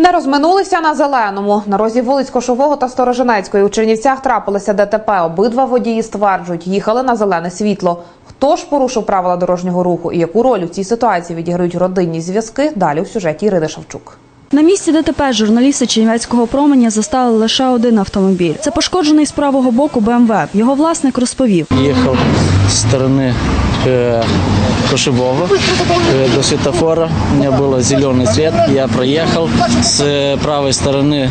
Не розминулися на зеленому. На розі вулиць Кошового та Сторожинецької у Чернівцях трапилося ДТП. Обидва водії стверджують, їхали на зелене світло. Хто ж порушив правила дорожнього руху і яку роль у цій ситуації відіграють родинні зв'язки? Далі у сюжеті Ірини Шевчук. На місці ДТП журналісти Чернівецького променя застали лише один автомобіль. Це пошкоджений з правого боку БМВ. Його власник розповів. Ехал с стороны э, Кошевого э, до светофора. У меня был зеленый свет. Я проехал. С э, правой стороны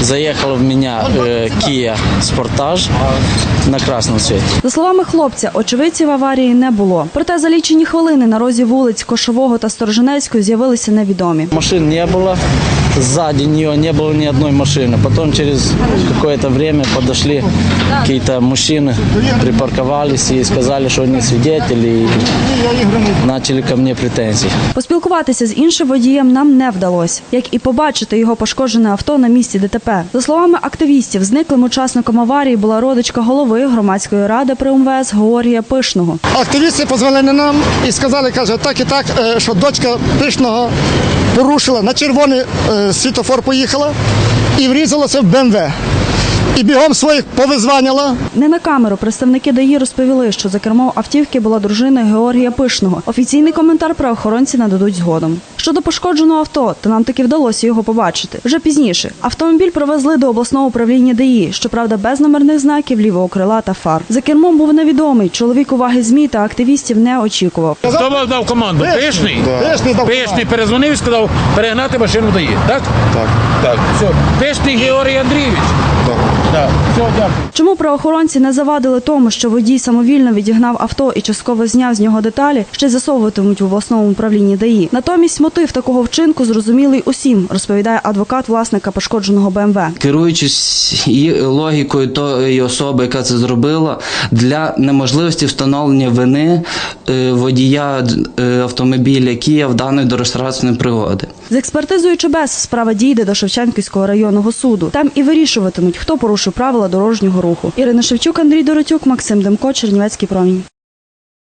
заехал в меня э, Kia Sportage на красном свете. За словами хлопця, очевидців аварії не було. Проте за лічені хвилини на розі вулиць Кошового та Сторожинецької з'явилися невідомі. Машин не было. Сзади нее не было ни одной машины. Потом через какое-то время подошли какие-то мужчины, припарковались и сказали, что они свидетели и начали ко мне претензии. Поспілкуватися з іншим водієм нам не вдалося, як і побачити його пошкоджене авто на місці ДТП. За словами активістів, зниклим учасником аварії була родичка голови громадської ради при МВС Георгія Пишного. Активісти позвонили нам і сказали, каже, так і так, е, що дочка пишного порушила на червоний е, світофор поїхала і врізалася в БМВ. І бігом своїх повизванила. Не на камеру представники ДАІ розповіли, що за кермом автівки була дружина Георгія Пишного. Офіційний коментар правоохоронці нададуть згодом. Щодо пошкодженого авто, то нам таки вдалося його побачити. Вже пізніше автомобіль привезли до обласного управління ДАІ, щоправда, без номерних знаків, лівого крила та фар. За кермом був невідомий. Чоловік уваги змі та активістів не очікував. Хто вам дав команду? Пишний? Пишний дав Пишний перезвонив і сказав перегнати машину дає. Так? Так. Так. Все. Пишний Георгій Андрійович. Так. Все, дякую. Чому правоохоронці не завадили тому, що водій самовільно відігнав авто і частково зняв з нього деталі, ще з'ясовуватимуть в обласному управлінні ДАІ. Натомість мотив такого вчинку зрозумілий усім, розповідає адвокат власника пошкодженого БМВ. керуючись логікою тої особи, яка це зробила, для неможливості встановлення вини е, водія е, автомобіля Кія в даної дорожньо пригоди. З експертизою ЧБЕС справа дійде до Шевченківського районного суду. Там і вирішуватимуть, хто порушив правила дорожнього руху. Ірина Шевчук, Андрій Доротюк, Максим Демко, Чернівецький промінь.